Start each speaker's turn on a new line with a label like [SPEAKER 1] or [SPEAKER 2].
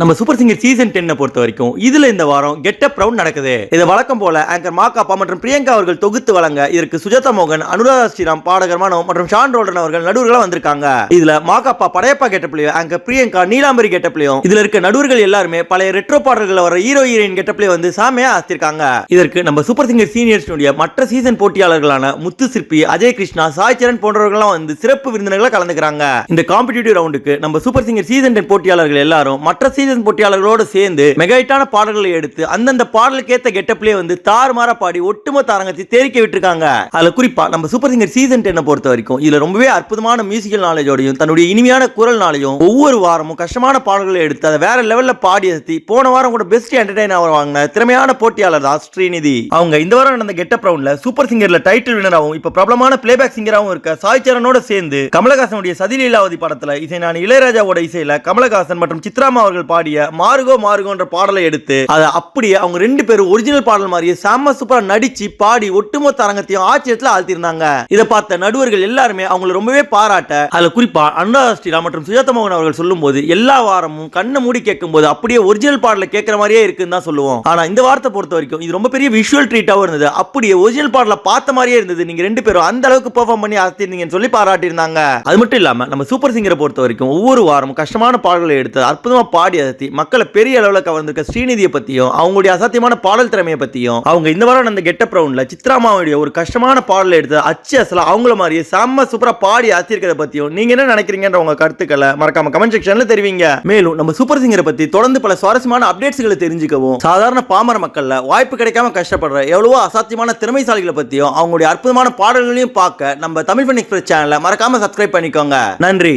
[SPEAKER 1] நம்ம super singer season டென்னை பொறுத்த வரைக்கும் இதுல இந்த வாரம் கெட்டப் ரவுண்ட் நடக்குது. இது வழக்கம் போல ஆங்கர் மாக்காப்பா மற்றும் பிரியங்கா அவர்கள் தொகுத்து வழங்க இதற்கு சுஜாதா மோகன் அனுராதா ஸ்ரீராம் பாடகர் மனோ மற்றும் ஷான் ரோல்டன் அவர்கள் நடுவர்களா வந்திருக்காங்க. இதுல மாக்காப்பா படையப்பா கெட்டப்லயும் ஆங்கர் பிரியங்கா நீலாம்பரி கெட்டப்லயும் இதுல இருக்க நடுவர்கள் எல்லாருமே பழைய ரெட்ரோ பாடல்கள் வர ஹீரோ ஹீரோயின் கெட்டப்லயே வந்து சாமியா ஆஸ்திருக்காங்க இதற்கு நம்ம சூப்பர் சிங்கர் சீனியர் மற்ற சீசன் போட்டியாளர்களான முத்து சிற்பி அஜய் கிருஷ்ணா சாய் சரண் போன்றவர்கள்லாம் வந்து சிறப்பு விருந்தினர்களா கலந்துக்கிறாங்க. இந்த காம்படிட்டிவ் ரவுண்டுக்கு நம்ம சூப்பர் சிங்கர் சீசன் டென் போட்டியாளர்கள் எல்லாரும் மற்ற சீசன் போட்டியாளர்களோடு சேர்ந்து மெகாயிட்டான பாடல்களை எடுத்து அந்தந்த பாடலுக்கு ஏத்த வந்து தாறுமாற பாடி ஒட்டுமொத்த அரங்கத்தை தேரிக்க விட்டுருக்காங்க. அதுல குறிப்பா நம்ம சூப்பர் சிங்கர் சீசன் டென்னை பொறுத்த வரைக்கும் இதுல ரொம்பவே அற்புதமான மியூசிக்கல் நாலேஜோடையும் தன்னுடைய இனிமையான குரல்னாலையும் ஒவ்வொரு வாரமும் கஷ்டமான பாடல்களை எடுத்து அதை வேற லெவல்ல பாடி அசத்தி போன வாரம் கூட பெஸ்ட் என்டர்டைன் அவர் வாங்கின திறமையான போட்டியாளர் தான் ஸ்ரீநிதி. அவங்க இந்த வாரம் நடந்த கெட்டப் ரவுண்ட்ல சூப்பர் சிங்கர்ல டைட்டில் வினராகவும் இப்ப பிரபலமான பிளேபேக் சிங்கராகவும் இருக்க சாய் சரணோட சேர்ந்து கமலஹாசனுடைய சதிலீலாவதி படத்துல இசை நான் இளையராஜாவோட இசையில கமலஹாசன் மற்றும் சித்ராமா அவர்கள் பாடிய மாறுகோ மாறுகோன்ற பாடலை எடுத்து அதை அப்படியே அவங்க ரெண்டு பேரும் ஒரிஜினல் பாடல் மாதிரியே செம்ம சூப்பரா நடிச்சு பாடி ஒட்டுமொத்த அரங்கத்தையும் ஆச்சரியத்தில் ஆழ்த்திருந்தாங்க இதை பார்த்த நடுவர்கள் எல்லாருமே அவங்களை ரொம்பவே பாராட்ட அதில் குறிப்பா அனுராதா ஸ்ரீராம் மற்றும் சுஜாதா மோகன் அவர்கள் சொல்லும்போது எல்லா வாரமும் கண்ணை மூடி கேட்கும்போது அப்படியே ஒரிஜினல் பாடலை கேட்கிற மாதிரியே இருக்குன்னு தான் சொல்லுவோம். ஆனா இந்த வாரத்தை பொறுத்த வரைக்கும் இது ரொம்ப பெரிய விஷுவல் ட்ரீட்டாகவும் இருந்தது. அப்படியே ஒரிஜினல் பாடலை பார்த்த மாதிரியே இருந்தது. நீங்க ரெண்டு பேரும் அந்த அளவுக்கு பெர்ஃபார்ம் பண்ணி ஆஸ்திருந்தீங்கன்னு சொல்லி பாராட்டியிருந்தாங்க. அது மட்டும் இல்லாம நம்ம சூப்பர் சிங்கரை பொறுத்த வரைக்கும் ஒவ்வொரு வாரமும் கஷ்டமான பாடல்களை எடுத்து அற்புதமா பாடி அசத்தி மக்களை பெரிய அளவில் கவர்ந்திருக்க ஸ்ரீநிதியை பற்றியும் அவங்களுடைய அசாத்தியமான பாடல் திறமையை பற்றியும் அவங்க இந்த வாரம் அந்த கெட்டப் ரவுண்டில் சித்ராமாவுடைய ஒரு கஷ்டமான பாடலை எடுத்து அச்சு அசல அவங்கள மாதிரியே செம்ம சூப்பரா பாடி ஆசிரியர்களை பற்றியும் நீங்க என்ன நினைக்கிறீங்கன்ற உங்க கருத்துக்களை மறக்காம கமெண்ட் செக்ஷன்ல தெரிவிங்க. மேலும் நம்ம சூப்பர் சிங்கரை பத்தி தொடர்ந்து பல சுவாரஸ்யமான அப்டேட்ஸ்களை தெரிஞ்சுக்கவும் சாதாரண பாமர மக்களில் வாய்ப்பு கிடைக்காம கஷ்டப்படுற எவ்வளவோ அசாத்தியமான திறமைசாலிகளை பற்றியும் அவங்களுடைய அற்புதமான பாடல்களையும் பார்க்க நம்ம தமிழ் ஃபன் எக்ஸ்பிரஸ் சேனலை மறக்காம சப்ஸ்கிரைப் பண்ணிக்கோங்க. நன்றி.